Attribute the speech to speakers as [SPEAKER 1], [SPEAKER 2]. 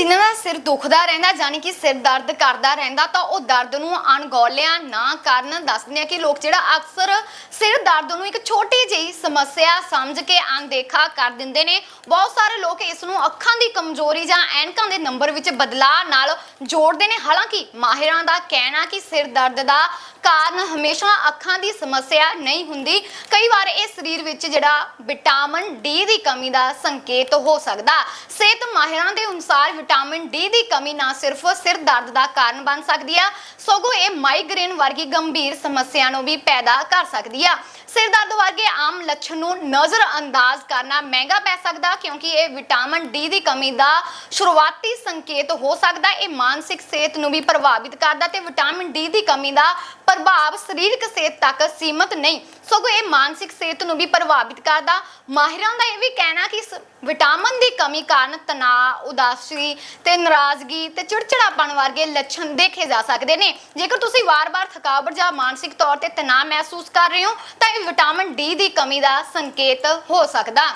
[SPEAKER 1] ਜਿਨ੍ਹਾਂ ਦਾ ਸਿਰ ਦੁਖਦਾ ਰਹਿੰਦਾ ਯਾਨੀ ਕਿ ਸਿਰ ਦਰਦ ਕਰਦਾ ਰਹਿੰਦਾ, ਤਾਂ ਉਹ ਦਰਦ ਨੂੰ ਅਣਗੌਲਿਆ ਨਾ ਕਰਨ ਦੱਸਦੇ ਆ ਕਿ ਲੋਕ ਜਿਹੜਾ ਅਕਸਰ ਸਿਰ ਦਰਦ ਨੂੰ ਇੱਕ ਛੋਟੀ ਜਿਹੀ ਸਮੱਸਿਆ ਸਮਝ ਕੇ ਅਣਦੇਖਾ ਕਰ ਦਿੰਦੇ ਨੇ। ਬਹੁਤ ਸਾਰੇ ਲੋਕ ਇਸ ਨੂੰ ਅੱਖਾਂ ਦੀ ਕਮਜ਼ੋਰੀ ਜਾਂ ਐਨਕਾਂ ਦੇ ਨੰਬਰ ਵਿੱਚ ਬਦਲਾਅ ਨਾਲ ਜੋੜਦੇ ਨੇ। ਹਾਲਾਂਕਿ ਮਾਹਿਰਾਂ ਦਾ ਕਹਿਣਾ ਕਿ ਸਿਰ ਦਰਦ ਦਾ ਕਾਰਨ ਹਮੇਸ਼ਾ ਅੱਖਾਂ ਦੀ ਸਮੱਸਿਆ ਨਹੀਂ ਹੁੰਦੀ। ਕਈ ਵਾਰ ਇਹ ਸਰੀਰ ਵਿੱਚ ਜਿਹੜਾ ਵਿਟਾਮਿਨ ਡੀ ਦੀ ਕਮੀ ਦਾ ਸੰਕੇਤ ਹੋ ਸਕਦਾ। ਸਿਹਤ ਮਾਹਿਰਾਂ ਦੇ ਅਨੁਸਾਰ ਵਿਟਾਮਿਨ ਡੀ ਦੀ ਕਮੀ ਨਾ ਸਿਰਫ ਸਿਰ ਦਰਦ ਦਾ ਕਾਰਨ ਬਣ ਸਕਦੀ ਆ, ਸਗੋਂ ਇਹ ਮਾਈਗ੍ਰੇਨ ਵਰਗੀ ਗੰਭੀਰ ਸਮੱਸਿਆ ਨੂੰ ਵੀ ਪੈਦਾ ਕਰ ਸਕਦੀ ਆ। ਸਿਰ ਦਰਦ ਵਰਗੇ ਆਮ ਲੱਛਣ ਨੂੰ ਨਜ਼ਰ ਅੰਦਾਜ਼ ਕਰਨਾ ਮਹਿੰਗਾ ਪੈ ਸਕਦਾ, ਕਿਉਂਕਿ ਇਹ ਵਿਟਾਮਿਨ ਡੀ ਦੀ ਕਮੀ ਦਾ ਸ਼ੁਰੂਆਤੀ ਸੰਕੇਤ ਹੋ ਸਕਦਾ, ਇਹ ਮਾਨਸਿਕ ਸਿਹਤ ਨੂੰ ਵੀ ਪ੍ਰਭਾਵਿਤ ਕਰਦਾ ਤੇ ਵਿਟਾਮਿਨ ਡੀ ਦੀ ਕਮੀ ਦਾ ਪ੍ਰਭਾਵ ਸਰੀਰਕ ਸਿਹਤ ਤੱਕ ਸੀਮਤ ਨਹੀਂ। ਸਗੋਂ ਇਹ ਮਾਨਸਿਕ ਸਿਹਤ ਨੂੰ ਵੀ ਪ੍ਰਭਾਵਿਤ ਕਰਦਾ। ਮਾਹਿਰਾਂ ਦਾ ਇਹ ਵੀ ਕਹਿਣਾ ਕਿ ਸ- ਵਿਟਾਮਿਨ ਦੀ ਕਮੀ ਕਾਰਨ ਤਣਾਅ, ਉਦਾਸੀ ਤੇ ਨਾਰਾਜ਼ਗੀ ਤੇ ਚਿੜਚਿੜਾਪਣ ਵਰਗੇ ਲੱਛਣ ਦੇਖੇ ਜਾ ਸਕਦੇ ਨੇ। ਜੇਕਰ ਤੁਸੀਂ ਵਾਰ-ਵਾਰ ਥਕਾਵਟ ਜਾਂ ਮਾਨਸਿਕ ਤੌਰ ਤੇ ਤਣਾਅ ਮਹਿਸੂਸ ਕਰ ਰਹੇ ਹੋ, ਤਾਂ ਇਹ ਵਿਟਾਮਿਨ ਡੀ ਦੀ ਕਮੀ ਦਾ ਸੰਕੇਤ ਹੋ ਸਕਦਾ।